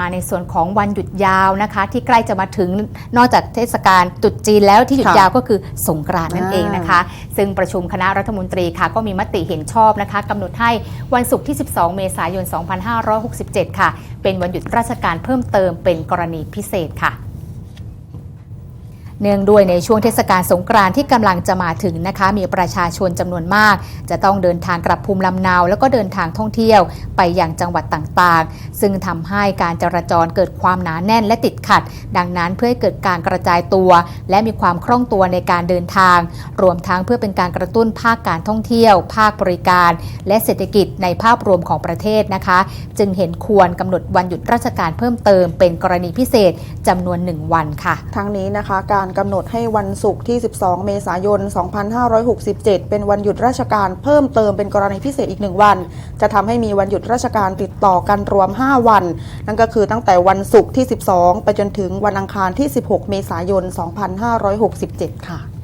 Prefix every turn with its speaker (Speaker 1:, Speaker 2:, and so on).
Speaker 1: มาในส่วนของวันหยุดยาวนะคะ ที่ใกล้จะมาถึงนอกจากเทศกาลตรุษจีนแล้วที่หยุด
Speaker 2: ค่ะ
Speaker 1: ยาวก็คือสงกรานต์นั่น
Speaker 2: อ่า
Speaker 1: เองนะคะ ซึ่งประชุมคณะรัฐมนตรีค่ะ ก็มีมติเห็นชอบนะคะกำหนดให้วันศุกร์ที่ 12 เมษายน 2567 ค่ะ เป็นวันหยุดราชการเพิ่มเติมเป็นกรณีพิเศษค่ะ เนื่องด้วยในช่วงเทศกาลสงกรานต์ที่กำลังจะมาถึงนะคะ มีประชาชนจำนวนมาก จะต้องเดินทางกลับภูมิลำเนา แล้วก็เดินทางท่องเที่ยวไปยังจังหวัดต่างๆ ซึ่งทำให้การจราจรเกิดความหนาแน่นและติดขัด ดังนั้นเพื่อให้เกิดการกระจายตัว และมีความคล่องตัวในการเดินทาง รวมทั้งเพื่อเป็นการกระตุ้นภาคการท่องเที่ยว ภาคบริการ และเศรษฐกิจในภาพรวมของประเทศนะคะ จึงเห็นควรกำหนดวันหยุดราชการเพิ่มเติม เป็นกรณีพิเศษจำนวนหนึ่งวันค่ะ
Speaker 2: ทั้งนี้นะคะการกำหนดให้วันศุกร์ที่ 12 เมษายน 2567 เป็นวันหยุดราชการเพิ่มเติมเป็นกรณีพิเศษอีกหนึ่งวัน จะทำให้มีวันหยุดราชการติดต่อกันรวม 5 วัน นั่นก็คือตั้งแต่วันศุกร์ที่ 12 ไปจนถึงวันอังคารที่ 16 เมษายน 2567 ค่ะ